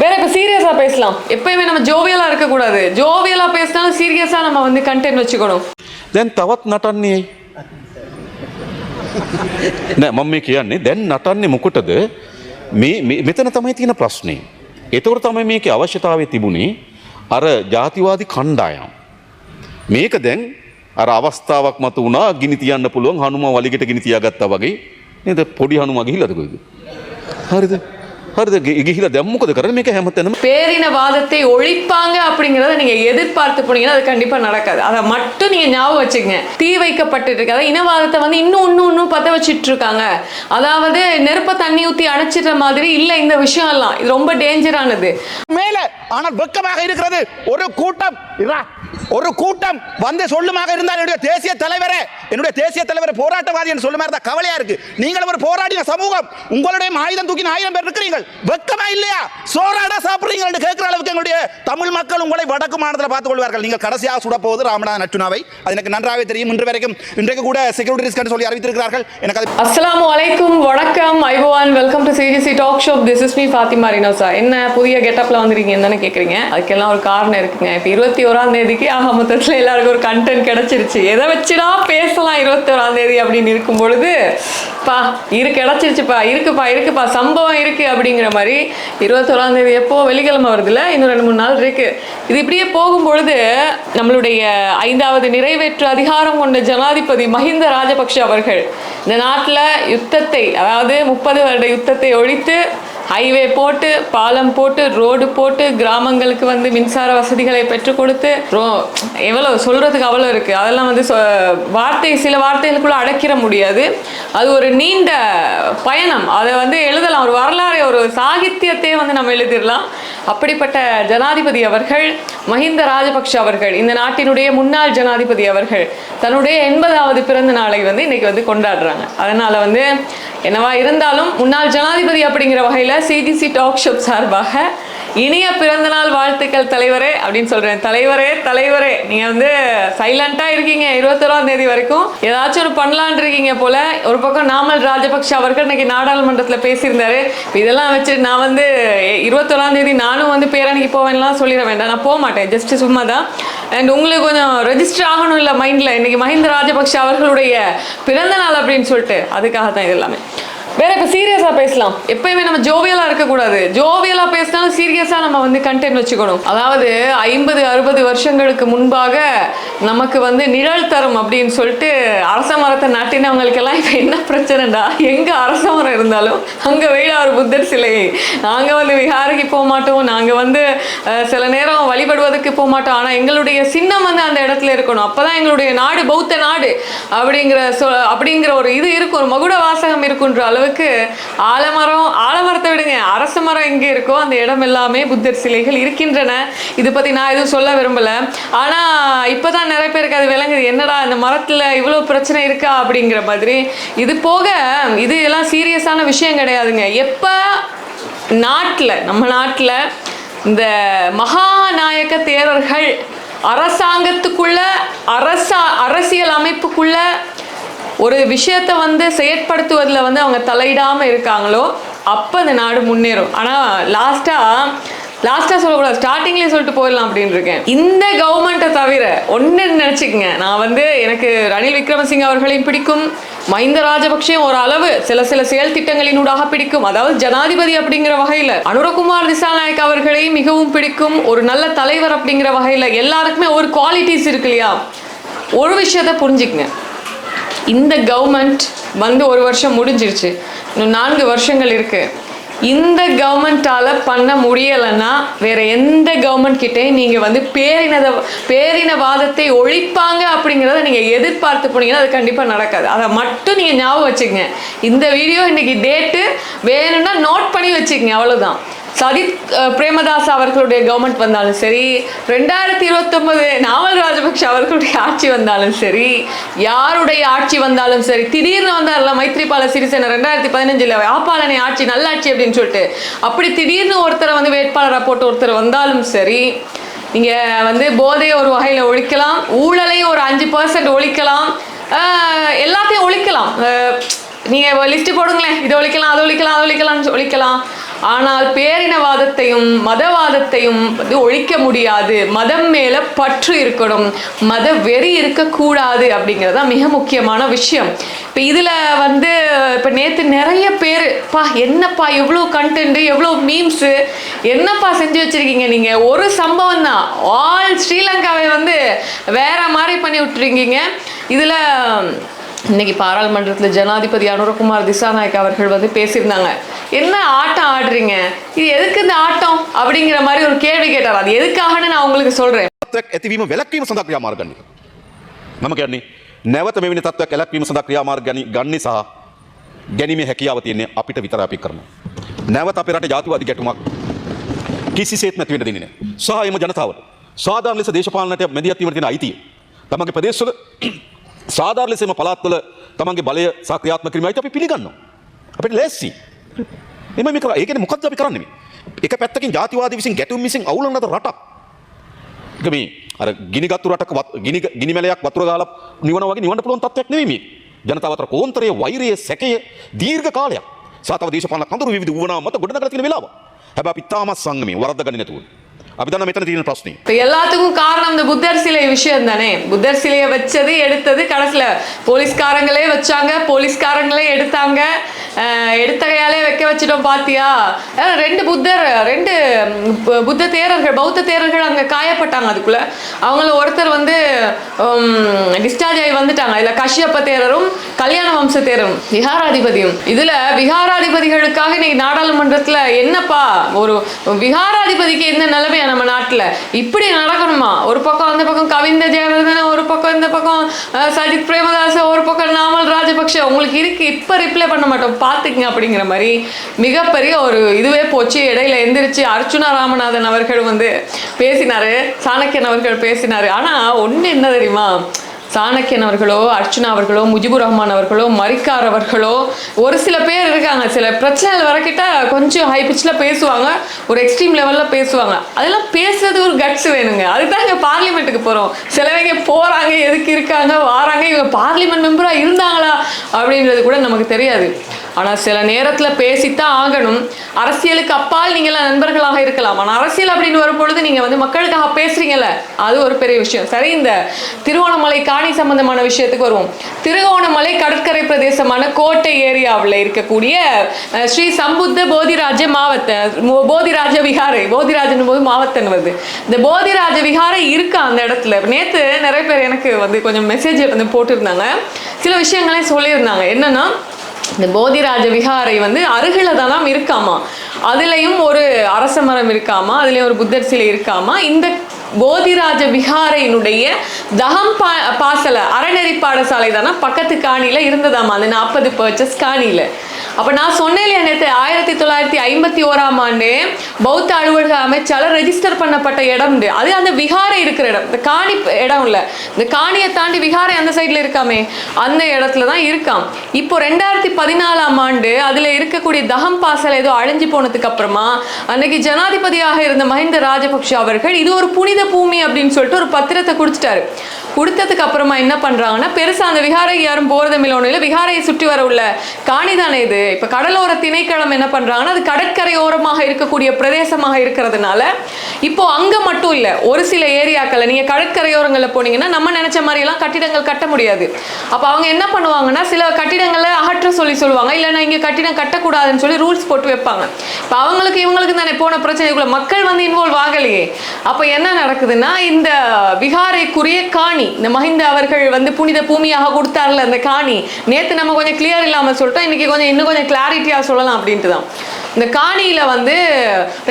வேற இப்ப சீரியஸா பேசலாம் எப்பயுமே நம்ம ஜோவியலா இருக்க கூடாது ஜோவியலா பேசினாலும் சீரியஸா நம்ம வந்து கண்டென்ட் வச்சுக்கணும் දැන් තවත් නටන්නේ ඇයි? නෑ මම මේ කියන්නේ දැන් නටන්නේ මොකටද මේ මේ- මෙතන තමයි තියෙන ප්‍රශ්නේ. එතකොට තමයි මේකේ අවශ්‍යතාවය තිබුණේ අර ජාතිවාදී කණ්ඩායම්. මේක දැන් අර අවස්ථාවක් මත වුණා ගිනි තියන්න පුළුවන් හනුම වලිගට ගිනි තියාගත්තා වගේ නේද පොඩි හනුම ගිහිල්ලාද කොයිද? හරිද? හරිද ගි- ගිහිලා දැන් මොකද කරන්නේ මේක හැමතැනම பேரினவாதத்தை ஒழிப்பாங்க அப்படிங்கறத நீங்க எதிர்பார்த்து போனீங்கன்னா அது கண்டிப்பா நடக்காது அதை மட்டும் நீங்க ஞாபகம் வச்சுக்கங்க தீ வைக்கப்பட்டு இருக்கு அதாவது இனவாதத்தை வந்து இன்னும் இன்னும் இன்னும் பத்த வச்சிட்டு இருக்காங்க அதாவது நெருப்ப தண்ணி ஊத்தி அணைச்சிடுற மாதிரி இல்ல இந்த விஷயம் எல்லாம் இது ரொம்ப டேஞ்சரானது மேல ஆனால் வெக்கமாக இருக்கிறது. ஒரு கூட்டம் ஒரு கூட்டம் வந்து சொல்லுமாக இருந்தால் என்னுடைய தேசிய தலைவரே என்னுடைய தேசிய தலைவர் போராட்டவாதி என்று சொல்லுமா இருந்தால் கவலையா இருக்கு. நீங்கள் ஒரு போராடின சமூகம் உங்களுடைய ஆயுதம் தூக்கி ஆயிரம் பேர் இருக்கிறீங்க வெக்கமா இல்லையா? சோறாடா சாப்பிடுறீங்க என்று கேட்கிற அளவுக்கு எங்களுடைய தமிழ் மக்கள் உங்களை வடக்கு மாநிலத்தில் பார்த்துக் கொள்வார்கள். நீங்கள் கடைசியாக சுட போவது ராமநாதன் நச்சுனாவை அது எனக்கு நன்றாகவே தெரியும். இன்று வரைக்கும் இன்றைக்கு கூட செக்யூரிட்டி ரிஸ்க் சொல்லி அறிவித்திருக்கிறார்கள். எனக்கு அது அஸ்ஸலாமு அலைக்கும். வணக்கம். ஐபோவான் welcome to CGC talk shop this is me Fatima Rinosa என்ன புதிய கெட்டப்ல வந்திருக்கீங்கன்னு கேட்குறீங்க அதுக்கெல்லாம் ஒரு காரணம் இருக்குங்க. இப்போ இருபத்தி ஓராம் தேதிக்கு ஆக மொத்தத்தில் எல்லாருக்கும் ஒரு கண்டென்ட் கிடைச்சிருச்சு. எதை வச்சுடா பேசலாம் இருபத்தி ஓராம் தேதி அப்படின்னு இருக்கும் பொழுது பா இரு கிடச்சிருச்சுப்பா இருக்குப்பா இருக்குப்பா சம்பவம் இருக்கு அப்படிங்கிற மாதிரி இருபத்தோராம் தேதி எப்போ வெள்ளிக்கிழமை வருதுல்ல இன்னும் ரெண்டு மூணு நாள் இருக்கு. இது இப்படியே போகும் பொழுது நம்மளுடைய ஐந்தாவது நிறைவேற்று அதிகாரம் கொண்ட ஜனாதிபதி மஹிந்த ராஜபக்ஷ அவர்கள் இந்த நாட்டில் யுத்தத்தை அதாவது முப்பது வருட யுத்தத்தை ஒழித்து ஹைவே போட்டு பாலம் போட்டு ரோடு போட்டு கிராமங்களுக்கு வந்து மின்சார வசதிகளை பெற்றுக் கொடுத்து ரோ எவ்வளோ சொல்கிறதுக்கு அவ்வளோ இருக்குது அதெல்லாம் வந்து சொ- வார்த்தை சில வார்த்தைகளுக்குள்ள அடைக்கிற முடியாது. அது ஒரு நீண்ட பயணம். அதை வந்து எழுதலாம். ஒரு வரலாறு ஒரு சாகித்யத்தையே வந்து நம்ம எழுதிடலாம். அப்படிப்பட்ட ஜனாதிபதி அவர்கள் மஹிந்த ராஜபக்ஷ அவர்கள் இந்த நாட்டினுடைய முன்னாள் ஜனாதிபதி அவர்கள் தன்னுடைய எண்பதாவது பிறந்த நாளை வந்து இன்னைக்கு வந்து கொண்டாடுறாங்க. அதனால வந்து என்னவா இருந்தாலும் முன்னாள் ஜனாதிபதி அப்படிங்கிற வகையில் சிடிசி டாக் ஷோப் சார்பாக இனிய பிறந்தநாள் வாழ்த்துக்கள் தலைவரே அப்படின்னு சொல்றேன். தலைவரே தலைவரே. நீங்க வந்து சைலண்டா இருக்கீங்க. இருபத்தோராம் தேதி வரைக்கும் ஏதாச்சும் ஒரு பண்ணலான் இருக்கீங்க போல. ஒரு பக்கம் நாமல் ராஜபக்ஷ அவர்கள் இன்னைக்கு நாடாளுமன்றத்தில் பேசியிருந்தாரு. இதெல்லாம் வச்சு நான் வந்து இருபத்தோராம் தேதி நானும் வந்து பேரணிக்கு போவேன்லாம் சொல்லிட வேண்டாம். நான் போக மாட்டேன். ஜஸ்ட் சும்மா தான் அண்ட் உங்களுக்கு கொஞ்சம் ரெஜிஸ்டர் ஆகணும் இல்லை மைண்டில் இன்னைக்கு மஹிந்த ராஜபக்ஷ அவர்களுடைய பிறந்த நாள் அப்படின்னு சொல்லிட்டு. அதுக்காக தான் இது எல்லாமே. வேற இப்ப சீரியஸா பேசலாம். எப்பயுமே நம்ம ஜோவியலா இருக்க கூடாது ஜோவியலா பேசினாலும் சீரியஸா நம்ம வந்து கண்டென்ட் வச்சுக்கணும். அதாவது ஐம்பது அறுபது வருஷங்களுக்கு முன்பாக நமக்கு வந்து நிழல் தரும் அப்படின்னு சொல்லிட்டு அரச மரத்தை நாட்டினவங்களுக்கெல்லாம் இப்ப என்ன பிரச்சனைடா? எங்க அரச மரம் இருந்தாலும் அங்க வெயிலாறு புத்தர் சிலை. நாங்க வந்து விஹாருக்கு போக மாட்டோம். நாங்க வந்து சில நேரம் வழிபடுவதற்கு போக மாட்டோம். ஆனா எங்களுடைய சின்னம் வந்து அந்த இடத்துல இருக்கணும். அப்பதான் எங்களுடைய நாடு பௌத்த நாடு அப்படிங்கிற சொ அப்படிங்கிற ஒரு இது இருக்கும். ஒரு மகுட வாசகம் இருக்குன்ற அளவுக்கு ஆலமரம் ஆலமரத்தை விடுங்க. அரச மரம் எங்கே இருக்கோ அந்த இடம் எல்லாமே புத்தர் சிலைகள் இருக்கின்றன. இது பற்றி நான் எதுவும் சொல்ல விரும்பல. இப்போ தான் நிறைய பேருக்கு அது விளங்குது. என்னடா இந்த மரத்தில் இவ்வளோ பிரச்சனை இருக்கா அப்படிங்கிற மாதிரி. இது போக இது எல்லாம் சீரியஸான விஷயம் கிடையாதுங்க. எப்போ நாட்டில் நம்ம நாட்டில் இந்த மகாநாயக்க தேரர்கள் அரசாங்கத்துக்குள்ள அரசா அரசியல் அமைப்புக்குள்ள ஒரு விஷயத்தை வந்து செயற்படுத்துவதில் வந்து அவங்க தலையிடாமல் இருக்காங்களோ அப்போ அந்த நாடு முன்னேறும். ஆனால் லாஸ்ட்டாக லாஸ்ட்டாக சொல்லக்கூடாது ஸ்டார்டிங்லேயே சொல்லிட்டு போயிடலாம் அப்படின்னு இருக்கேன். இந்த கவர்மெண்ட்டை தவிர ஒன்று நினச்சிக்கங்க. நான் வந்து எனக்கு ரணில் விக்ரமசிங்க அவர்களையும் பிடிக்கும். மஹிந்த ராஜபக்சேயும் ஒரு அளவு சில சில செயல் திட்டங்களினூடாக பிடிக்கும். அதாவது ஜனாதிபதி அப்படிங்கிற வகையில் அனுரகுமார் திசாநாயக் அவர்களையும் மிகவும் பிடிக்கும். ஒரு நல்ல தலைவர் அப்படிங்கிற வகையில் எல்லாருக்குமே ஒரு குவாலிட்டிஸ் இருக்கு இல்லையா? ஒரு விஷயத்த புரிஞ்சுக்குங்க. இந்த கவர்மெண்ட் வந்து ஒரு வருஷம் முடிஞ்சிருச்சு. இன்னும் நான்கு வருஷங்கள் இருக்குது இந்த கவர்மெண்ட்டால் பண்ண முடியலைன்னா வேறு எந்த கவர்மெண்ட் கிட்டையும் நீங்கள் வந்து பேரினத பேரினவாதத்தை ஒழிப்பாங்க அப்படிங்கிறத நீங்கள் எதிர்பார்த்து போனீங்கன்னா அது கண்டிப்பாக நடக்காது. அதை மட்டும் நீங்கள் ஞாபகம் வச்சுக்கங்க. இந்த வீடியோ இன்னைக்கு டேட்டு வேணும்னா நோட் பண்ணி வச்சுக்கங்க. அவ்வளோதான் சதித் பிரேமதாஸ் அவர்களுடைய கவர்மெண்ட் வந்தாலும் சரி ரெண்டாயிரத்தி இருபத்தொன்பது நாமல் ராஜபக்ஷ அவர்களுடைய ஆட்சி வந்தாலும் சரி யாருடைய ஆட்சி வந்தாலும் சரி திடீர்னு வந்தார்ல மைத்ரிபால சிறிசேன ரெண்டாயிரத்தி பதினஞ்சில் ஆப்பாளனை ஆட்சி நல்லாட்சி அப்படின்னு சொல்லிட்டு. அப்படி திடீர்னு ஒருத்தரை வந்து வேட்பாளராக போட்டு ஒருத்தர் வந்தாலும் சரி நீங்கள் வந்து போதையை ஒரு வகையில் ஒழிக்கலாம் ஊழலையும் ஒரு அஞ்சு பர்சன்ட் ஒழிக்கலாம் எல்லாத்தையும் ஒழிக்கலாம். நீங்கள் லிஸ்ட்டு போடுங்களேன். இதை ஒழிக்கலாம் அதை ஒழிக்கலாம் அதை ஒழிக்கலாம்னு ஒழிக்கலாம். ஆனால் பேரினவாதத்தையும் மதவாதத்தையும் வந்து ஒழிக்க முடியாது. மதம் மேலே பற்று இருக்கணும். மத வெறி இருக்கக்கூடாது அப்படிங்கிறது தான் மிக முக்கியமான விஷயம். இப்போ இதில் வந்து இப்போ நேற்று நிறைய பேர் பா என்னப்பா எவ்வளோ கண்டென்ட்டு எவ்வளோ மீம்ஸு என்னப்பா செஞ்சு வச்சிருக்கீங்க நீங்கள் ஒரு சம்பவம் தான். ஆல் ஸ்ரீலங்காவை வந்து வேற மாதிரி பண்ணி விட்டுருக்கீங்க. இதில் இன்னைக்கு பாராளுமன்றத்தில் ஜனாதிபதி அனுரகுமார் திசாநாயக் அவர்கள் வந்து பேசியிருந்தாங்க என்ன ஆட்டம் ஆடுறீங்க இது எதுக்கு இந்த ஆட்டம் அப்படிங்கிற மாதிரி ஒரு கேள்வி கேட்டார் அது எதுக்காகன்னு நான் உங்களுக்கு சொல்றேன் තත්වයක් ඇතිවීම වැලක්වීම සඳහා ක්‍රියාමාර්ග ගන්න. මම කියන්නේ නැවත මෙවැනි තත්වයක් ඇලක්වීම සඳහා ක්‍රියාමාර්ග ගනි ගන්නේ සහ ගැනීමේ හැකියාව තියෙන්නේ අපිට විතර අපි කරනවා. නැවත අපේ රට ජාතිවාදී ගැටුමක් කිසිසේත් නැති වෙන්න දෙන්නේ නැහැ. සහ එම ජනතාවට සාධාරණ ලෙස දේශපාලනයට මැදිහත් වීමට තියෙන අයිතිය. තමන්ගේ ප්‍රදේශවල සාධාරණ ලෙසම පළාත්වල තමන්ගේ බලය සහ ක්‍රියාත්මක කිරීම අයිතිය අපි පිළිගන්නවා. අපිට ලෑස්ති. එම මේ කර ඒ කියන්නේ මොකද්ද අපි කරන්නේ මේ? එක පැත්තකින් ජාතිවාදී විසින් ගැටුම් විසින් අවුලන ලද රටක්. ඒක මේ අර ගිනිගත්තු රටක වත්- ගිනි ගිනි මැලයක් වතුර දාලා නිවන වගේ නිවන්න පුළුවන් තත්ත්වයක් නෙවෙයි මේ. ජනතාව අතර කෝන්තරයේ වෛරයේ සැකය දීර්ඝ කාලයක්. සාතව දේශපාලන කඳුරු විවිධ වුණා මත ගොඩනගලා තියෙන වෙලාව. හැබැයි අපි තාමත් සංගමේ වරද්ද ගන්නේ නැතුව. அப்படிதான் நம்ம எத்தனை பிரச்சனை இப்போ எல்லாத்துக்கும் காரணம் இந்த புத்தர் சிலை விஷயம் தானே? புத்தர் சிலையை வச்சது எடுத்தது கடைசியில் போலீஸ்காரங்களே வச்சாங்க போலீஸ்காரங்களே எடுத்தாங்க. எடுத்த கையாலே வைக்க வச்சிட்டோம் பாத்தியா? ரெண்டு புத்தர் ரெண்டு புத்த தேரர்கள் பௌத்த தேரர்கள் அங்கே காயப்பட்டாங்க அதுக்குள்ள. அவங்கள ஒருத்தர் வந்து டிஸ்சார்ஜ் ஆகி வந்துட்டாங்க. இதில் கஷ்யப்ப தேரரும் கல்யாண வம்ச தேரரும் விகாராதிபதியும் இதில் விகாராதிபதிகளுக்காக இன்னைக்கு நாடாளுமன்றத்தில் என்னப்பா? ஒரு விகாராதிபதிக்கு என்ன நிலைமை இல்லையா நம்ம நாட்டுல? இப்படி நடக்கணுமா? ஒரு பக்கம் அந்த பக்கம் கவிந்த ஜெயவர்தன ஒரு பக்கம் இந்த பக்கம் சஜித் பிரேமதாச ஒரு பக்கம் நாமல் ராஜபக்ஷ. உங்களுக்கு இருக்கு இப்ப ரிப்ளை பண்ண மாட்டோம். பாத்துக்கங்க அப்படிங்கிற மாதிரி மிகப்பெரிய ஒரு இதுவே போச்சு. இடையில எந்திரிச்சு அர்ச்சுனா ராமநாதன் அவர்கள் வந்து பேசினாரு சாணக்கியன் அவர்கள் பேசினாரு. ஆனா ஒண்ணு என்ன தெரியுமா? சாணக்கியன் அவர்களோ அர்ச்சுனா அவர்களோ முஜிபுர் ரஹ்மான் அவர்களோ மரிக்கார் அவர்களோ ஒரு சில பேர் இருக்காங்க. சில பிரச்சனைகள் வரக்கிட்ட கொஞ்சம் ஹை பிச்சில் பேசுவாங்க. ஒரு எக்ஸ்ட்ரீம் லெவலில் பேசுவாங்க. அதெல்லாம் பேசுறது ஒரு கட்ஸ் வேணுங்க. அதுதான் இங்கே பார்லிமெண்ட்டுக்கு போகிறோம் சிலவங்க போகிறாங்க எதுக்கு இருக்காங்க வாராங்க இவங்க பார்லிமெண்ட் மெம்பராக இருந்தாங்களா அப்படின்றது கூட நமக்கு தெரியாது. ஆனால் சில நேரத்தில் பேசித்தான் ஆகணும். அரசியலுக்கு அப்பால் நீங்களாம் நண்பர்களாக இருக்கலாம். ஆனால் அரசியல் அப்படின்னு வரும்பொழுது நீங்கள் வந்து மக்களுக்காக பேசுறீங்கல்ல அது ஒரு பெரிய விஷயம். சரி இந்த திருவோணமலை காணி சம்பந்தமான விஷயத்துக்கு வருவோம். திருவோணமலை கடற்கரை பிரதேசமான கோட்டை ஏரியாவில் இருக்கக்கூடிய ஸ்ரீ சம்புத்த போதிராஜ மாவட்ட போதிராஜ விகாரை போதிராஜன் போது மாவத்தன் வருது. இந்த போதிராஜ விகாரை இருக்கா அந்த இடத்துல. நேற்று நிறைய பேர் எனக்கு வந்து கொஞ்சம் மெசேஜ் வந்து போட்டிருந்தாங்க. சில விஷயங்களே சொல்லியிருந்தாங்க. என்னன்னா இந்த போதிராஜ விகாரை வந்து அருகில தான் இருக்காமா? அதுலயும் ஒரு அரச மரம் இருக்காமா? அதுலயும் ஒரு புத்தர் சிலை இருக்காமா? இந்த போதிராஜ விகாரையினுடைய தகம் பா பாசலை அறநெறி பாடசாலை தானே? பக்கத்து காணியில் இருந்ததாமா? அந்த நாற்பது பர்ச்சஸ் காணியில். அப்போ நான் சொன்னேன் இல்லையா நேற்று ஆயிரத்தி தொள்ளாயிரத்தி ஐம்பத்தி ஓராம் ஆண்டு பௌத்த அலுவலக அமைச்சால ரெஜிஸ்டர் பண்ணப்பட்ட இடம் அது அந்த விகாரை இருக்கிற இடம். இந்த காணி இடம் இல்லை. இந்த காணியை தாண்டி விகாரை அந்த சைடில் இருக்காமே. அந்த இடத்துல தான் இருக்காம். இப்போ ரெண்டாயிரத்தி பதினாலாம் ஆண்டு அதில் இருக்கக்கூடிய தகம் பாசல் ஏதோ அழிஞ்சு போனதுக்கு அப்புறமா அன்னைக்கு ஜனாதிபதியாக இருந்த மஹிந்த ராஜபக்ஷ அவர்கள் இது ஒரு புனித பூமி அப்படின்னு சொல்லிட்டு ஒரு பத்திரத்தை குடிச்சிட்டாரு. கொடுத்ததுக்கு அப்புறமா என்ன பண்றாங்கன்னா பெருசா அந்த விகாரை யாரும் போறதுமில்ல ஒன்றும் இல்லை. விகாரையை சுற்றி வர உள்ள காணி தானே இது. இப்ப கடலோர திணைக்களம் என்ன பண்றாங்கன்னா அது கடற்கரையோரமாக இருக்கக்கூடிய பிரதேசமாக இருக்கிறதுனால இப்போ அங்க மட்டும் இல்லை ஒரு சில ஏரியாக்களில் நீங்க கடற்கரையோரங்களில் போனீங்கன்னா நம்ம நினைச்ச மாதிரி எல்லாம் கட்டிடங்கள் கட்ட முடியாது. அப்ப அவங்க என்ன பண்ணுவாங்கன்னா சில கட்டிடங்களை அகற்ற சொல்லி சொல்லுவாங்க. இல்லைன்னா இங்க கட்டிடம் கட்டக்கூடாதுன்னு சொல்லி ரூல்ஸ் போட்டு வைப்பாங்க. இப்ப அவங்களுக்கு இவங்களுக்கு தானே போன பிரச்சனைக்குள்ள மக்கள் வந்து இன்வால்வ் ஆகலையே. அப்ப என்ன நடக்குதுன்னா இந்த விகாரைக்குரிய காணி இந்த மஹிந்த அவர்கள் வந்து புனித பூமியாக கொடுத்தார்ல அந்த காணி. நேற்று நம்ம கொஞ்சம் கிளியர் இல்லாமல் சொல்லிட்டோம். இன்னைக்கு கொஞ்சம் இன்னும் கொஞ்சம் கிளாரிட்டியாக சொல்லலாம் அப்படின்ட்டு தான் இந்த காணியில் வந்து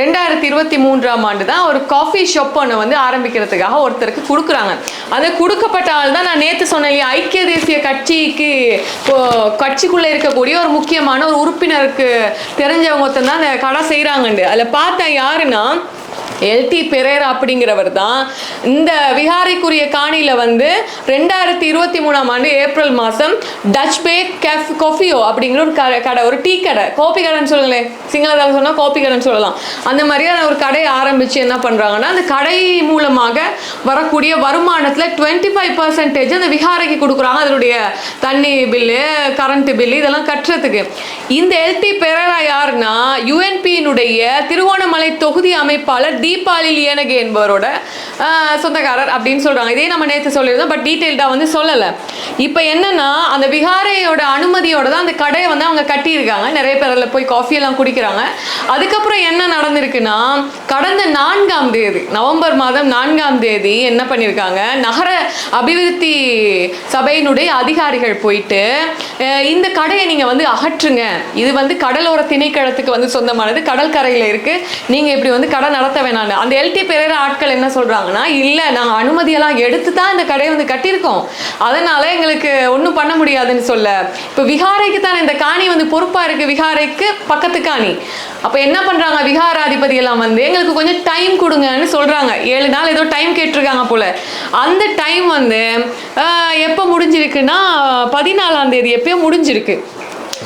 ரெண்டாயிரத்தி இருபத்தி மூன்றாம் ஆண்டு தான் ஒரு காஃபி ஷாப் ஒன்று வந்து ஆரம்பிக்கிறதுக்காக ஒருத்தருக்கு கொடுக்குறாங்க. அந்த கொடுக்கப்பட்ட ஆள் தான் நான் நேற்று சொன்னேன் இல்லையா? ஐக்கிய தேசிய கட்சிக்கு கட்சிக்குள்ளே இருக்கக்கூடிய ஒரு முக்கியமான ஒரு உறுப்பினருக்கு தெரிஞ்சவங்க ஒருத்தன் தான் அந்த கடை செய்கிறாங்கண்டு அதில் பார்த்தேன் யாருன்னா எல்டி பெரேரா அப்படிங்கிறவர் தான் இந்த விஹாரைக்குரிய காணியில் வந்து ரெண்டாயிரத்தி இருபத்தி மூணாம் ஆண்டு ஏப்ரல் மாதம் டச் பே கெஃப் கொஃபியோ அப்படிங்கிற ஒரு கடை கடை ஒரு டீ கடை. கோபி கடைன்னு சொல்லலே சிங்களத்தில் சொன்னால் கோபி கடைன்னு சொல்லலாம். அந்த மாதிரியான ஒரு கடையை ஆரம்பித்து என்ன பண்ணுறாங்கன்னா அந்த கடை மூலமாக வரக்கூடிய வருமானத்தில் டுவெண்ட்டி ஃபைவ் பர்சன்டேஜ் அந்த விஹாரைக்கு கொடுக்குறாங்க. அதனுடைய தண்ணி பில்லு கரண்ட் பில்லு இதெல்லாம் கட்டுறதுக்கு. இந்த எல்டி பெரேரா யாருன்னா யுஎன்பியினுடைய திருவோணமலை தொகுதி அமைப்பாளர் தீபாலி லியனகே என்பவரோட சொந்தக்காரர் அப்படின்னு சொல்கிறாங்க இதே நம்ம நேற்று சொல்லியிருந்தோம் பட் டீட்டெயில்டாக வந்து சொல்லலை. இப்போ என்னன்னா அந்த விஹாரையோட அனுமதியோட தான் அந்த கடையை வந்து அவங்க கட்டியிருக்காங்க. நிறைய பேர் அதில் போய் காஃபி எல்லாம் குடிக்கிறாங்க. அதுக்கப்புறம் என்ன நடந்திருக்குன்னா கடந்த நான்காம் தேதி நவம்பர் மாதம் நான்காம் தேதி என்ன பண்ணியிருக்காங்க? நகர அபிவிருத்தி சபையினுடைய அதிகாரிகள் போயிட்டு இந்த கடையை நீங்கள் வந்து அகற்றுங்க. இது வந்து கடலோர திணைக்களத்துக்கு வந்து சொந்தமானது. கடற்கரையில் இருக்குது நீங்கள் இப்படி வந்து கடை நடத்த வேணான்னு. அந்த எல்டி பெரிய ஆட்கள் என்ன சொல்கிறாங்க சொல்றாங்கன்னா இல்லை நாங்கள் அனுமதியெல்லாம் எடுத்து தான் இந்த கடையை வந்து கட்டியிருக்கோம். அதனால எங்களுக்கு ஒன்றும் பண்ண முடியாதுன்னு சொல்ல. இப்போ விகாரைக்கு தானே இந்த காணி வந்து பொறுப்பாக இருக்கு? விகாரைக்கு பக்கத்து காணி. அப்போ என்ன பண்ணுறாங்க விகாராதிபதி எல்லாம் வந்து எங்களுக்கு கொஞ்சம் டைம் கொடுங்கன்னு சொல்கிறாங்க ஏழு நாள் ஏதோ டைம் கேட்டிருக்காங்க போல. அந்த டைம் வந்து எப்போ முடிஞ்சிருக்குன்னா பதினாலாம் தேதி எப்பயோ முடிஞ்சிருக்கு.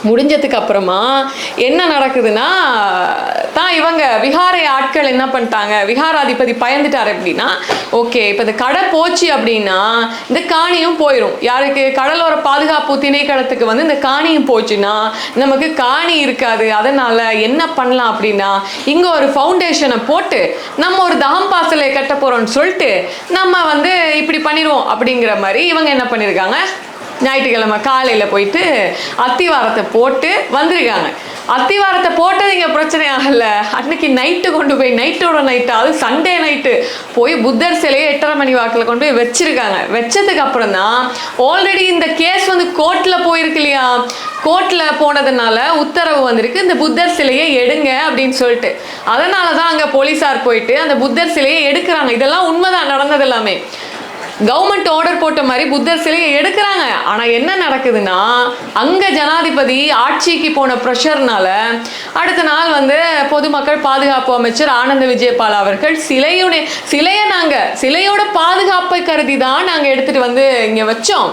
முடிஞ்சதுக்கு அப்புறமா என்ன நடக்குதுன்னா தான் இவங்க விஹார ஆட்கள் என்ன பண்ணிட்டாங்க விஹாராதிபதி பயந்துட்டார் அப்படின்னா ஓகே இப்போ இந்த கடை போச்சு அப்படின்னா இந்த காணியும் போயிடும் யாருக்கு? கடலோர பாதுகாப்பு திணைக்களத்துக்கு வந்து இந்த காணியும் போச்சுன்னா நமக்கு காணி இருக்காது. அதனால என்ன பண்ணலாம் அப்படின்னா இங்கே ஒரு ஃபவுண்டேஷனை போட்டு நம்ம ஒரு தாம் பாசலை கட்ட போகிறோம்னு சொல்லிட்டு நம்ம வந்து இப்படி பண்ணிடுவோம் அப்படிங்கிற மாதிரி இவங்க என்ன பண்ணியிருக்காங்க ஞாயிற்றுக்கிழமை காலையில் போயிட்டு அத்திவாரத்தை போட்டு வந்திருக்காங்க. அத்திவாரத்தை போட்டது இங்கே பிரச்சனை ஆகல. அன்னைக்கு நைட்டு கொண்டு போய் நைட்டோட நைட்டு அது சண்டே நைட்டு போய் புத்தர் சிலையை எட்டரை மணி வாக்கில் கொண்டு போய் வச்சிருக்காங்க. வச்சதுக்கு அப்புறம் தான் ஆல்ரெடி இந்த கேஸ் வந்து கோர்ட்டில் போயிருக்கு இல்லையா? கோர்ட்டில் போனதுனால உத்தரவு வந்திருக்கு. இந்த புத்தர் சிலையை எடுங்க அப்படின்னு சொல்லிட்டு. அதனால தான் அங்கே போலீஸார் போயிட்டு அந்த புத்தர் சிலையை எடுக்கிறாங்க. இதெல்லாம் உண்மைதான் நடந்தது எல்லாமே. கவர்மெண்ட் ஆர்டர் போட்ட மாதிரி புத்தர் சிலையை எடுக்கிறாங்க. ஆனால் என்ன நடக்குதுன்னா அங்கே ஜனாதிபதி ஆட்சிக்கு போன ப்ரெஷர்னால அடுத்த நாள் வந்து பொதுமக்கள் பாதுகாப்பு அமைச்சர் ஆனந்த விஜயபால் அவர்கள் சிலையுடைய சிலையை நாங்கள் சிலையோட பாதுகாப்பை கருதி தான் நாங்கள் எடுத்துட்டு வந்து இங்கே வச்சோம்.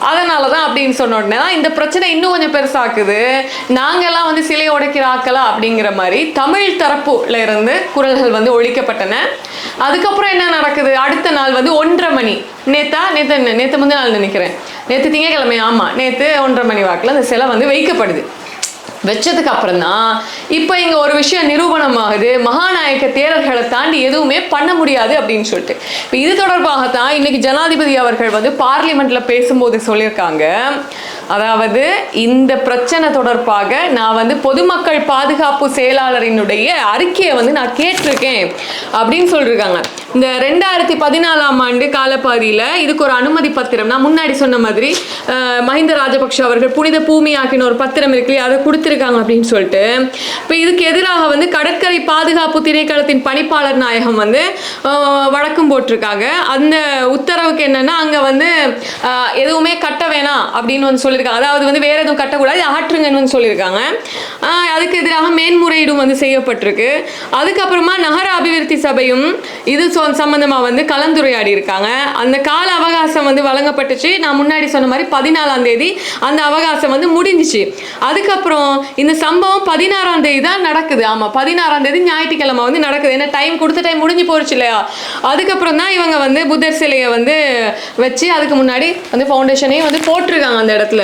அதனால தான் அப்படின்னு சொன்ன உடனே தான் இந்த பிரச்சனை இன்னும் கொஞ்சம் பெருசாக்குது. நாங்கெல்லாம் வந்து சிலை உடைக்கிற ஆக்கலாம் அப்படிங்கிற மாதிரி தமிழ் தரப்புல இருந்து குரல்கள் வந்து ஒழிக்கப்பட்டன. அதுக்கப்புறம் என்ன நடக்குது? அடுத்த நாள் வந்து ஒன்றரை மணி. நேத்தா? நேத்து நேற்று முந்தைய நாள் நினைக்கிறேன். நேற்று திங்கக்கிழமை ஆமாம் நேற்று ஒன்றரை மணி வாக்கில் அந்த சிலை வந்து வைக்கப்படுது. வச்சதுக்கு அப்புறம் தான் இப்போ இங்கே ஒரு விஷயம் நிரூபணமாகுது. மகாநாயக்க தேரர்களை தாண்டி எதுவுமே பண்ண முடியாது அப்படின்னு சொல்லிட்டு. இப்போ இது தொடர்பாக தான் இன்னைக்கு ஜனாதிபதி அவர்கள் வந்து பார்லிமெண்ட்ல பேசும்போது சொல்லியிருக்காங்க. அதாவது இந்த பிரச்சனை தொடர்பாக நான் வந்து பொதுமக்கள் பாதுகாப்பு செயலாளரினுடைய அறிக்கையை வந்து நான் கேட்டிருக்கேன் அப்படின்னு சொல்லியிருக்காங்க இந்த ரெண்டாயிரத்தி பதினாலாம் ஆண்டு காலப்பகுதியில் இதுக்கு ஒரு அனுமதி பத்திரம் நான் முன்னாடி சொன்ன மாதிரி மஹிந்த ராஜபக்ஷ அவர்கள் புனித பூமியாக்கின ஒரு பத்திரம் இருக்கு அதை கொடுத்துருக்காங்க அப்படின்னு சொல்லிட்டு. இப்போ இதுக்கு எதிராக வந்து கடற்கரை பாதுகாப்பு திணைக்களத்தின் பணிப்பாளர் நாயகம் வந்து வழக்கம் போட்டிருக்காங்க. அந்த உத்தரவுக்கு என்னன்னா அங்கே வந்து எதுவுமே கட்ட வேணாம் அப்படின்னு வந்து சொல்லியிருக்காங்க. அதாவது வந்து வேற எதுவும் கட்டக்கூடாது ஆற்றுங்கன்னு வந்து சொல்லியிருக்காங்க. அதுக்கு எதிராக மேன்முறையீடும் வந்து செய்யப்பட்டிருக்கு. அதுக்கப்புறமா நகர அபிவிருத்தி சபையும் இது சொ- சம்பந்தமா வந்து கலந்துரையாடி இருக்காங்க. அந்த கால அவகாசம் வந்து வழங்கப்பட்டுச்சு. நான் முன்னாடி சொன்ன மாதிரி பதினாலாம் தேதி அந்த அவகாசம் வந்து முடிஞ்சிச்சு. அதுக்கப்புறம் இந்த சம்பவம் பதினாறாம் தேதி தான் நடக்குது. ஆமா பதினாறாம் தேதி ஞாயிற்றுக்கிழமை வந்து நடக்குது. ஏன்னா டைம் கொடுத்த டைம் முடிஞ்சு போச்சு இல்லையா? அதுக்கப்புறம் தான் இவங்க வந்து புத்தர் சிலையை வந்து வச்சு அதுக்கு முன்னாடி வந்து ஃபவுண்டேஷனையும் வந்து போட்டிருக்காங்க அந்த இடத்துல.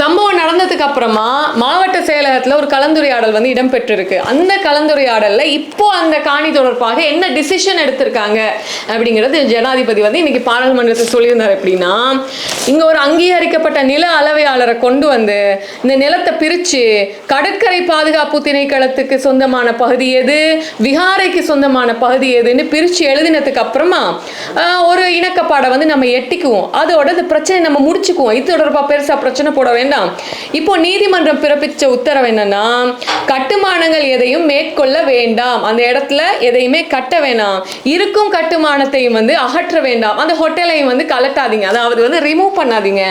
சம்பவம் நடந்ததுக்கு அப்புறமா மாவட்ட செயலகத்தில் ஒரு கலந்துரையாடல் வந்து இடம்பெற்றிருக்கு. அந்த கலந்துரையாடலில் இப்போ அந்த காணி தொடர்பாக என்ன டிசிஷன் எடுத்திருக்காங்க அப்படிங்கிறது ஜனாதிபதி வந்து இன்னைக்கு பாராளுமன்றத்தில் சொல்லியிருந்தார். எப்படின்னா இங்கே ஒரு அங்கீகரிக்கப்பட்ட நில அளவையாளரை கொண்டு வந்து இந்த நிலத்தை பிரித்து கடற்கரை பாதுகாப்பு திணைக்களத்துக்கு சொந்தமான பகுதி எது விகாரைக்கு சொந்தமான பகுதி எதுன்னு பிரித்து எழுதினதுக்கு அப்புறமா ஒரு இணக்கப்பாடை வந்து நம்ம எட்டிக்குவோம். அதோட இந்த பிரச்சனை நம்ம முடிச்சுக்குவோம். இது தொடர்பாக பெருசாக பிரச்சனை போட வேண்டாம். இப்போ நீதிமன்றம் பிறப்பிச்ச உத்தரவு என்னன்னா கட்டுமானங்கள் எதையும் மேற்கொள்ள வேண்டாம். அந்த இடத்துல எதையுமே கட்ட வேணாம். இருக்கும் கட்டுமானத்தையும் வந்து அகற்ற வேண்டாம். அந்த ஹோட்டலையும் வந்து கலட்டாதீங்க. அதாவது வந்து ரிமூவ் பண்ணாதீங்க.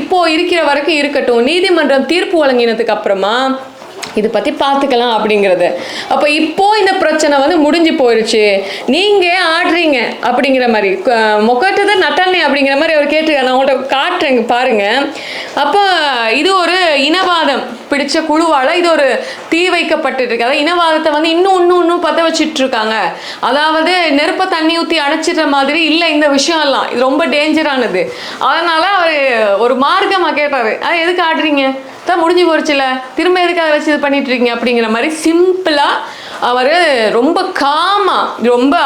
இப்போ இருக்கிற வரைக்கும் இருக்கட்டும் நீதிமன்றம் தீர்ப்பு வழங்கினதுக்கு அப்புறமா இது பற்றி பார்த்துக்கலாம் அப்படிங்கிறது. அப்போ இப்போ இந்த பிரச்சனை வந்து முடிஞ்சு போயிடுச்சு நீங்கள் ஆடுறீங்க அப்படிங்கிற மாதிரி. க- மொக்கட்டது நட்டண்ணே அப்படிங்கிற மாதிரி அவர் கேட்டிருக்காரு. நான் உங்கள்கிட்ட காட்டுறேங்க பாருங்கள் அப்போ இது ஒரு இனவாதம். பிடிச்ச குழுவால் இது ஒரு தீ வைக்கப்பட்டுருக்கு. அதாவது இனவாதத்தை வந்து இன்னும் இன்னும் இன்னும் பற்ற வச்சிட்டு இருக்காங்க அதாவது நெருப்பை தண்ணி ஊற்றி அடைச்சிடுற மாதிரி இல்லை இந்த விஷயம் எல்லாம் இது ரொம்ப டேஞ்சரானது அதனால் அவர் ஒரு மார்க்கமாக கேட்டார். அது எதுக்கு ஆடுறீங்க? தான் முடிஞ்சு போச்சுல. திரும்ப எதுக்காக வச்சு இது பண்ணிட்டு இருக்கீங்க அப்படிங்கிற மாதிரி சிம்பிளாக அவர் ரொம்ப காமா ரொம்ப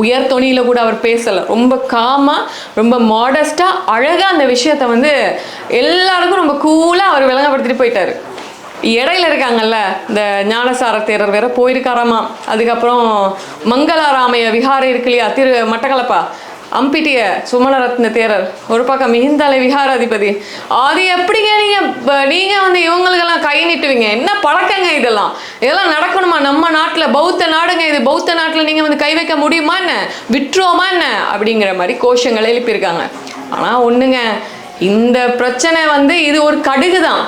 உயர் தொனியில் கூட அவர் பேசலை. ரொம்ப காமாக ரொம்ப மாடஸ்ட்டாக அழகாக அந்த விஷயத்தை வந்து எல்லாருக்கும் ரொம்ப கூலாக அவர் விளங்கப்படுத்திட்டு போயிட்டாரு. இடையில இருக்காங்கல்ல இந்த ஞானசார தேரர் வேற போயிருக்காராமா. அதுக்கப்புறம் மங்களாராமைய விஹாரம் இருக்கு இல்லையா? திரு மட்டக்களப்பா. அம்பிட்டிய சுமணரத்ன தேரர் ஒரு பக்கம் மிகுந்தாலை விஹாராதிபதி. அது எப்படிங்க நீங்கள் நீங்கள் வந்து இவங்களுக்கெல்லாம் கை நீட்டுவீங்க? என்ன பழக்கங்க இதெல்லாம்? இதெல்லாம் நடக்கணுமா? நம்ம நாட்டில் பௌத்த நாடுங்க இது. பௌத்த நாட்டில் நீங்கள் வந்து கை வைக்க முடியுமா என்ன? விட்டுருவோமா என்ன? அப்படிங்கிற மாதிரி கோஷங்கள் எழுப்பியிருக்காங்க. ஆனால் ஒன்றுங்க இந்த பிரச்சனை வந்து இது ஒரு கடுகு தான்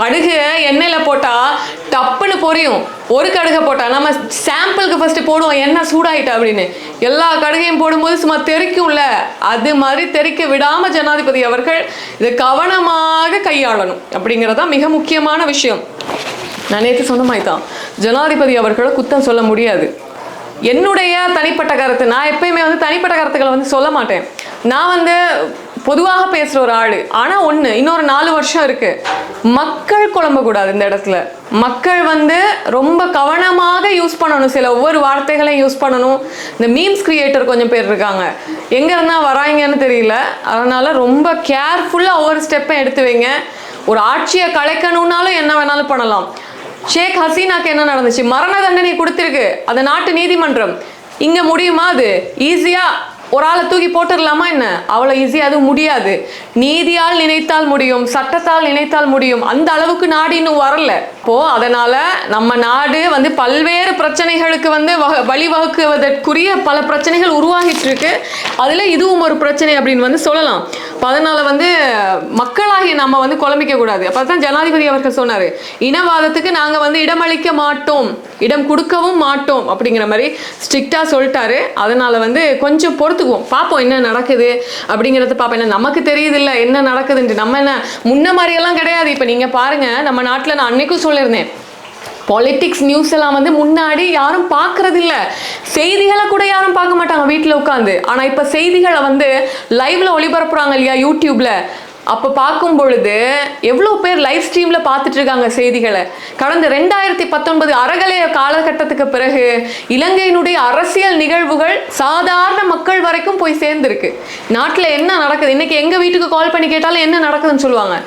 கடுகு எண்ணெயில் போட்டால் டப்புன்னு பொரியும். ஒரு கடுகை போட்டால் நம்ம சாம்பிளுக்கு ஃபஸ்ட்டு போடுவோம் என்ன சூடாயிட்டா? அப்படின்னு. எல்லா கடுகையும் போடும்போது சும்மா தெறிக்கும்ல அது மாதிரி தெறிக்க விடாமல் ஜனாதிபதி அவர்கள் இதை கவனமாக கையாளணும் அப்படிங்கிறது தான் மிக முக்கியமான விஷயம். நான் நேற்று சொன்ன மாதிரி தான் ஜனாதிபதி அவர்களை குத்தம் சொல்ல முடியாது. என்னுடைய தனிப்பட்ட கருத்து நான் எப்பயுமே வந்து தனிப்பட்ட கருத்துக்களை வந்து சொல்ல மாட்டேன். நான் வந்து பொதுவாக பேசுகிற ஒரு ஆள். ஆனால் ஒன்று இன்னொரு நாலு வருஷம் இருக்குது மக்கள் குழம்பக்கூடாது இந்த இடத்துல. மக்கள் வந்து ரொம்ப கவனமாக யூஸ் பண்ணணும். சில ஒவ்வொரு வார்த்தைகளையும் யூஸ் பண்ணணும். இந்த மீம்ஸ் கிரியேட்டர் கொஞ்சம் பேர் இருக்காங்க. எங்கே இருந்தால் வராங்கன்னு தெரியல. அதனால் ரொம்ப கேர்ஃபுல்லாக ஒவ்வொரு ஸ்டெப்பையும் எடுத்து வைங்க. ஒரு ஆட்சியை கலைக்கணும்னாலும் என்ன வேணாலும் பண்ணலாம். ஷேக் ஹசீனாக்கு என்ன நடந்துச்சு? மரண தண்டனை கொடுத்துருக்கு. அந்த நாட்டு நீதிமன்றம். இங்கே முடியுமா அது? ஈஸியாக ஒரு ஆளை தூக்கி போட்டுடலாமா என்ன? அவ்வளோ ஈஸியாக அது முடியாது. நீதியால் நினைத்தால் முடியும் சட்டத்தால் நினைத்தால் முடியும். அந்த அளவுக்கு நாடு இன்னும் வரல. இப்போ அதனால நம்ம நாடு வந்து பல்வேறு பிரச்சனைகளுக்கு வந்து வக- வழிவகுக்குவதற்குரிய பல பிரச்சனைகள் உருவாகிட்டு இருக்கு. அதில் இதுவும் ஒரு பிரச்சனை அப்படின்னு வந்து சொல்லலாம். இப்போ அதனால வந்து மக்களாகி நம்ம வந்து குழம்பிக்க கூடாது. அப்போ தான் ஜனாதிபதி அவர்கள் சொன்னாரு இனவாதத்துக்கு நாங்க வந்து இடமளிக்க மாட்டோம் இடம் கொடுக்கவும் மாட்டோம் அப்படிங்கிற மாதிரி ஸ்ட்ரிக்டா சொல்லிட்டாரு. அதனால வந்து கொஞ்சம் பொறுத்துக்குவோம். பார்ப்போம் என்ன நடக்குது அப்படிங்கிறத பார்ப்போம். ஏன்னா நமக்கு தெரியுது இல்ல என்ன நடக்குதுன்ட்டு. நம்ம என்ன முன்ன மாதிரியெல்லாம் கிடையாது. இப்போ நீங்க பாருங்க நம்ம நாட்டில் நான் அன்னைக்கும் சொல்லியிருந்தேன் பாலிட்டிக்ஸ் நியூஸ் எல்லாம் வந்து முன்னாடி யாரும் பார்க்கறது இல்லை செய்திகளை கூட யாரும் பார்க்க மாட்டாங்க வீட்டில் உட்காந்து ஆனால் இப்போ செய்திகளை வந்து லைவ்ல ஒளிபரப்புறாங்க இல்லையா யூடியூப்ல அப்போ பார்க்கும் பொழுது எவ்வளோ பேர் லைவ் ஸ்ட்ரீமில் பார்த்துட்டு இருக்காங்க செய்திகளை. கடந்த ரெண்டாயிரத்தி பத்தொன்பது அறகலைய காலகட்டத்துக்கு பிறகு இலங்கையினுடைய அரசியல் நிகழ்வுகள் சாதாரண மக்கள் வரைக்கும் போய் சேர்ந்துருக்கு. நாட்டில் என்ன நடக்குது? இன்னைக்கு எங்கள் வீட்டுக்கு கால் பண்ணி கேட்டாலும் என்ன நடக்குதுன்னு சொல்லுவாங்க.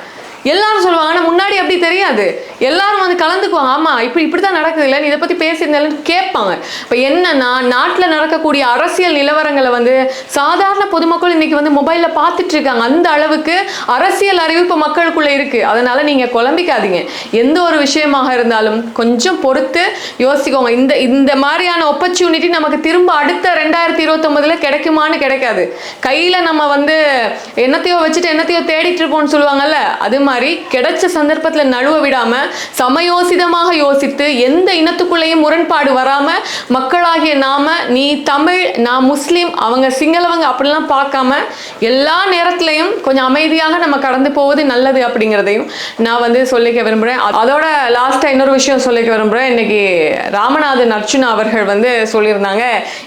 எல்லாரும் சொல்லுவாங்க. ஆனால் முன்னாடி அப்படி தெரியாது. எல்லாரும் வந்து கலந்துக்குவாங்க. ஆமாம் இப்படி இப்படி தான் நடக்குது இல்லை இதை பற்றி பேசியிருந்தாலும் கேட்பாங்க. இப்போ என்னன்னா நாட்டில் நடக்கக்கூடிய அரசியல் நிலவரங்களை வந்து சாதாரண பொதுமக்கள் இன்னைக்கு வந்து மொபைலில் பார்த்துட்டு இருக்காங்க. அந்த அளவுக்கு அரசியல் அறிவு இப்போ மக்களுக்குள்ளே இருக்குது அதனால நீங்கள் குழம்பிக்காதீங்க. எந்த ஒரு விஷயமாக இருந்தாலும் கொஞ்சம் பொறுத்து யோசிக்கோங்க. இந்த இந்த மாதிரியான ஒப்பர்ச்சுனிட்டி நமக்கு திரும்ப அடுத்த ரெண்டாயிரத்தி இருபத்தொன்பதுல கிடைக்குமான்னு கிடைக்காது. கையில் நம்ம வந்து என்னத்தையோ வச்சுட்டு என்னத்தையோ தேடிட்டு இருப்போம்னு சொல்லுவாங்கல்ல அது மாதிரி கிடைச்ச சந்தர்ப்பத்தில் நழுவ விடாம சமயோசிதமாக யோசித்து எந்த இனத்துக்குள்ளேயும் முரண்பாடு வராம மக்களாகிய நாம நீ தமிழ் நான் முஸ்லீம் அவங்க சிங்களவங்க அப்படிலாம் பார்க்காம எல்லா நேரத்திலையும் கொஞ்சம் அமைதியாக நம்ம கடந்து போவது நல்லது அப்படிங்கிறதையும் நான் வந்து சொல்லிக்க விரும்புகிறேன் அதோட லாஸ்ட்டாக இன்னொரு விஷயம் சொல்லிக்க விரும்புகிறேன் இன்னைக்கு ராமநாதன் அர்ச்சுனா அவர்கள் வந்து சொல்லியிருந்தாங்க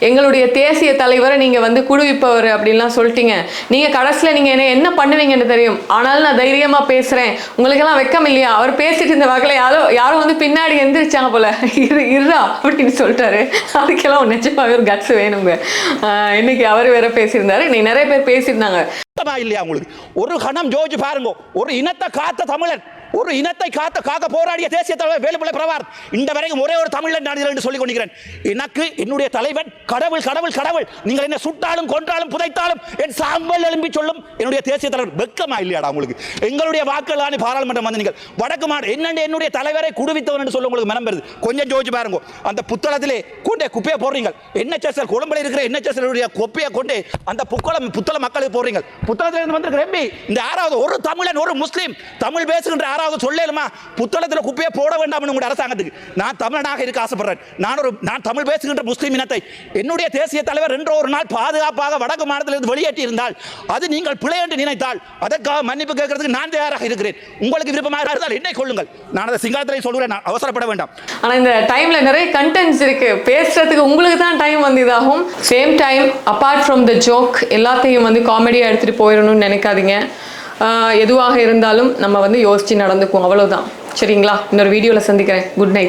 எங்களுடைய தேசிய தலைவரை நீங்கள் வந்து குழுவிப்பவர் அப்படின்லாம் சொல்லிட்டீங்க. நீங்கள் கடைசியில் நீங்கள் என்ன என்ன பண்ணுவீங்கன்னு தெரியும். ஆனாலும் நான் தைரியமாக பேசுகிறேன் உங்களுக்கெல்லாம் வெக்கம் இல்லையா அவர் பேசிட்டு இருந்த பார்க்கல. யாரோ யாரோ வந்து பின்னாடி எந்திரிச்சாங்க போல. இரு இருடா அப்படின்னு சொல்லிட்டாரு. அதுக்கெல்லாம் நிஜமாவே ஒரு கட்ஸ் வேணுங்க. இன்னைக்கு அவர் வேற பேசியிருந்தாரு. இன்னைக்கு நிறைய பேர் பேசியிருந்தாங்க. இல்லையா உங்களுக்கு? ஒரு கணம் ஜோஜி பாருங்க. ஒரு இனத்தை காத்த தமிழன். ஒரு இனத்தை காத்த காக்க போராடிய தேசிய தலைவர் வேலுப்பிள்ளை பிரபார் இந்த வரைக்கும் ஒரே ஒரு தமிழன் நான் என்று சொல்லிக் கொண்டிருக்கிறேன். எனக்கு என்னுடைய தலைவன் கடவுள் கடவுள் கடவுள். நீங்கள் என்ன சுட்டாலும் கொன்றாலும் புதைத்தாலும் என் சாம்பல் எழும்பி சொல்லும் என்னுடைய தேசிய தலைவர். வெக்கமா இல்லையாடா உங்களுக்கு? எங்களுடைய வாக்குகளான பாராளுமன்றம் வந்து நீங்கள் வடக்கு மாடு என்னென்ன என்னுடைய தலைவரை குடுவித்தவன் என்று சொல்ல உங்களுக்கு மனம் வருது? கொஞ்சம் ஜோதிச்சு பாருங்க. அந்த புத்தளத்திலே கொண்டே குப்பையை போடுறீங்க என்ன சேசல் கொழும்புல இருக்கிற என்ன சேசலுடைய குப்பையை கொண்டு அந்த புத்தளம் புத்தள மக்களுக்கு போடுறீங்க புத்தளத்திலிருந்து வந்திருக்கிற எம்பி இந்த ஆறாவது ஒரு தமிழன் ஒரு முஸ்லீம். தமிழ் பேசுகின்ற ஆறாவது யாராவது சொல்லலுமா புத்தளத்தில் குப்பையை போட வேண்டாம்னு உங்களுடைய அரசாங்கத்துக்கு. நான் தமிழனாக இருக்க ஆசைப்படுறேன். நான் ஒரு நான் தமிழ் பேசுகின்ற முஸ்லீம் இனத்தை என்னுடைய தேசிய தலைவர் என்ற ஒரு நாள் பாதுகாப்பாக வடக்கு மாநிலத்திலிருந்து வெளியேற்றி இருந்தால் அது நீங்கள் பிழை என்று நினைத்தால் அதற்காக மன்னிப்பு கேட்கறதுக்கு நான் தயாராக இருக்கிறேன். உங்களுக்கு விருப்பமாக இருந்தால் என்னை கொள்ளுங்கள் நான் அதை சிங்களத்திலே சொல்கிறேன். நான் அவசரப்பட வேண்டாம். ஆனால் இந்த டைம்ல நிறைய கண்டென்ட்ஸ் இருக்கு. பேசுறதுக்கு உங்களுக்கு தான் டைம் வந்து இதாகும். Same time apart from the joke எல்லாத்தையும் வந்து காமெடியாக எடுத்துகிட்டு போயிடணும்னு நினைக்காதீங்க. எதுவாக இருந்தாலும் நம்ம வந்து யோசித்து நடந்துக்குவோம். அவ்வளோதான் சரிங்களா? இன்னொரு வீடியோவில் சந்திக்கிறேன். Good night